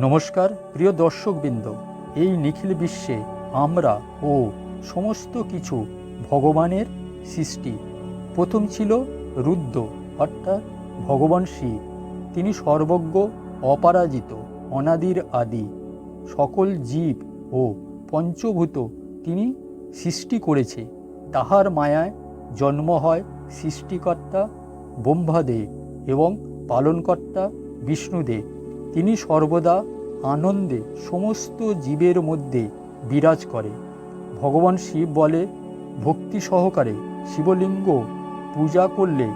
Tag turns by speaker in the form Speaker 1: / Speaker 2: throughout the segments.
Speaker 1: নমস্কার, প্রিয় দর্শকবৃন্দ। এই নিখিল বিশ্বে আমরা ও সমস্ত কিছু ভগবানের সৃষ্টি। প্রথম ছিল রুদ্র, অর্থাৎ ভগবান শিব। তিনি সর্বজ্ঞ, অপরাজিত, অনাদির আদি। সকল জীব ও পঞ্চভূত তিনি সৃষ্টি করেছে। তাহার মায়ায় জন্ম হয় সৃষ্টিকর্তা, ব্রহ্মাদেব এবং পালনকর্তা বিষ্ণুদেব। তিনি সর্বদা আনন্দে সমস্ত জীবের মধ্যে বিরাজ করে। ভগবান শিব বলে, ভক্তি সহকারে শিবলিঙ্গ পূজা করলে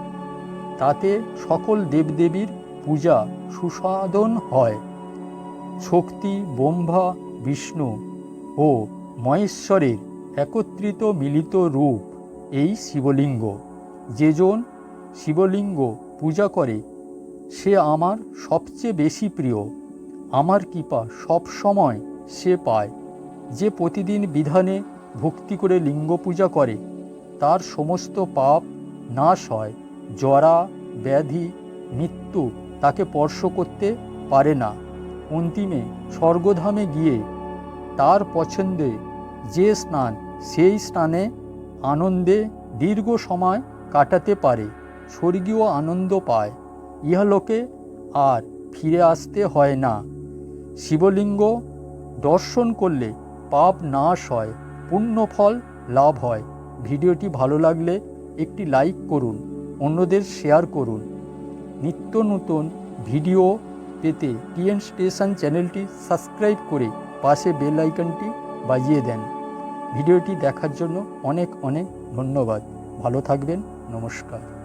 Speaker 1: তাতে সকল দেবদেবীর পূজা সুসাধন হয়। শক্তি, ব্রহ্মা, বিষ্ণু ও মহেশ্বরের একত্রিত মিলিত রূপ এই শিবলিঙ্গ। যেজন শিবলিঙ্গ পূজা করে সে আমার সবচেয়ে বেশি প্রিয়। আমার কৃপা সব সময় সে পায়। যে প্রতিদিন বিধানে ভক্তি করে লিঙ্গ পূজা করে, তার সমস্ত পাপ নাশ হয়, জরা, ব্যাধি, মৃত্যু তাকে স্পর্শ করতে পারে না। অন্তিমে স্বর্গধামে গিয়ে তার পছন্দে যে স্নান, সেই স্নানে আনন্দে দীর্ঘ সময় কাটাতে পারে, স্বর্গীয় আনন্দ পায়। ইহলোকে আর ফিরে আসতে হয় না। শিবলিঙ্গ দর্শন করলে পাপ নাশ হয়, পুণ্যফল লাভ হয়। ভিডিওটি ভালো লাগলে একটি লাইক করুন, অন্যদের শেয়ার করুন। নিত্য নতুন ভিডিও পেতে টিএন স্টেশন চ্যানেলটি সাবস্ক্রাইব করে পাশে বেল আইকনটি বাজিয়ে দেন। ভিডিওটি দেখার জন্য অনেক অনেক ধন্যবাদ। ভালো থাকবেন, নমস্কার।